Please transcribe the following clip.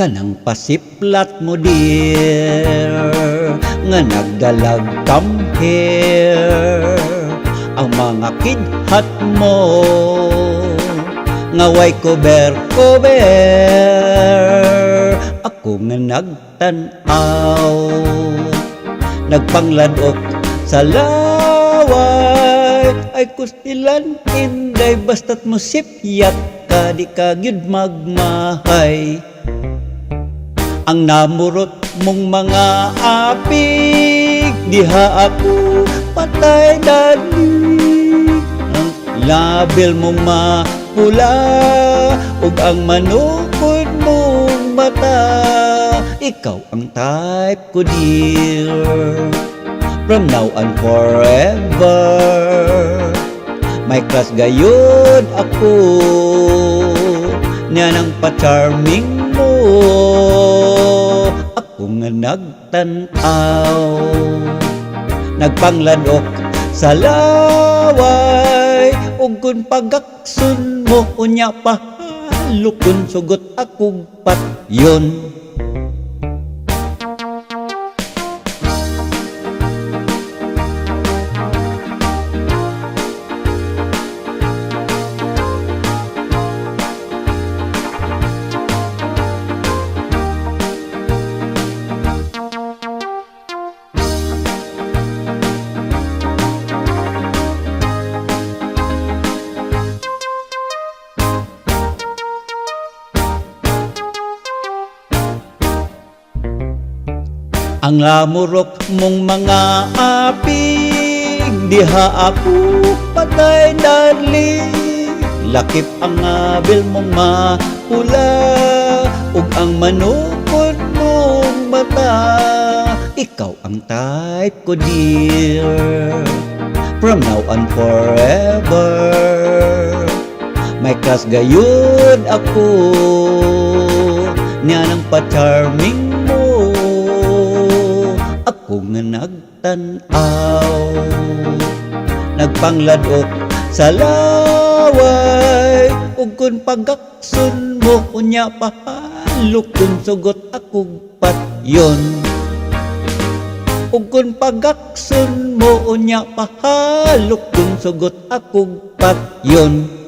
kanang pasiplat mo dear nga nagdalag come here ang mga kidhat mo nga way cover cover. Ako nga nagtanaw nagpangladok sa laway. Ay kustilan inday basta't mo sipyat ka di ka gyud magmahay ang namurot mong mga apig diha ako patay dali. Ang labil mong mapula ug ang manukod mong mata ikaw ang type ko dear. From now and forever may class gayud ako. Niya nang pa-charming mo ako nga nagtanaw. Nagpangladok sa laway ug kun pagakson mo unya pa lukon sugot akong patyon Ang lamurok mong mga apig Diha ako patay darling. Lakip ang abil mong mapula Ug ang manukod mong mata. Ikaw ang type ko dear From now on forever. May kas gayud ako Niya nang pa-charming mo Ako nga nagtanaw. Nagpangladok sa laway. Ug kun pagakson mo Unya pahalukon sugot akong patyon. Ug kun pagakson mo Unya pahalukon sugot akong patyon